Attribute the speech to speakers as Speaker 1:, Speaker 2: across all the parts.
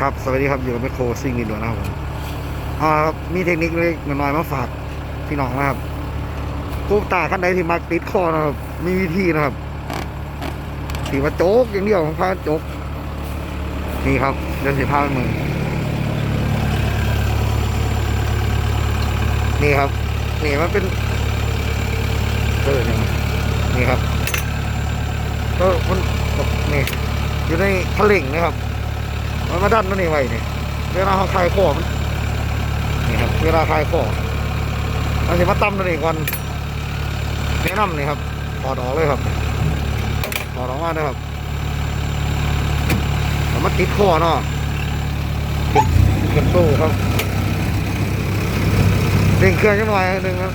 Speaker 1: ครับสวัสดีครับอยู่กับแมคโครซิ่งอินโดนะครับผมอ่าครับมีเทคนิคเล็กน้อยมาฝากพี่น้องนะครับกูตาขั้นใดที่มักติดคอนะครับมีวิธีนะครับสีว่าโจ๊กอย่างเดียวของพาโจ๊กนี่ครับเดินสีผ้ามือนี่ครับ นี่มันเป็นเออนี่นี่ครับก็มันนี่อยู่ในทะเลงนะครับ มันมาดันมันนี่ไว้นี่เวลาเขาคลายคอมันนี่ครับเวลาคลายคอมันจะมาตั้มตัวนี้ก่อนแนะนำนี่ครับถอดออกเลยครับถอดออกมาเลยครับแล้วมาติดคอเนาะติดเก็บตู้ครับเร่งเครื่องจังหน่อยหนึ่งครับ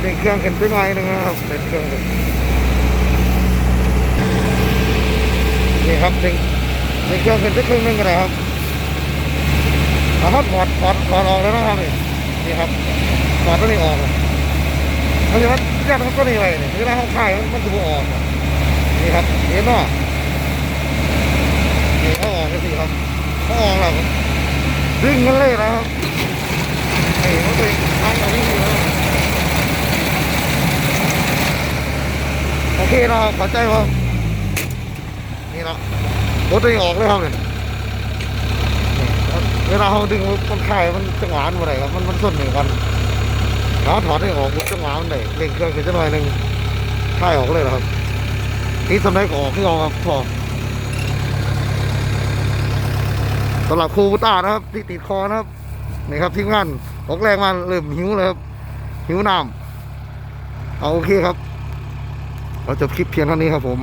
Speaker 1: เร่งเครื่องขึ้นไปหน่อยหนึ่งครับเร่งเครื่องนนี่ครับเร่ง ในเครื่องเป็นสักครึ่งนึงก็ได้ครับเอาครับถอดถอดถอดออกแล้วนะครับนี่นี่ครับถอดตัวนี้ออกเขาจะว่าแยกตัวนี้ไว้นี่เวลาเขาคายมันจะบ่ออกนี่ครับเห็นเนาะนี่เขาออกกันสิครับเขาออกแล้วครับดึงกันเลยนะครับนี่มันเป็นทางแบบนี้แล้วโอเคเนาะข้าใจว่านี่เนาะ รถตัวนี้ออกเลยครับเนี่ยเวลาเขาดึงมันคายมันจังหวะมันอะไรครับมันมันส้นหนึ่งกันแล้วถอดได้ออกจังหวะมันได้เร่งเครื่องขึ้นจังหน่อยหนึ่งคายออกเลยครับนี่สำเร็จก็ออกที่ออกครับพอสำหรับครูบุตานะครับ ที่ติดคอนะครับนี่ครับทีมงานออกแรงมาเริ่มหิวเลยครับหิวน้ำเอาโอเคครับ เราจบคลิปเพียงเท่านี้ครับผม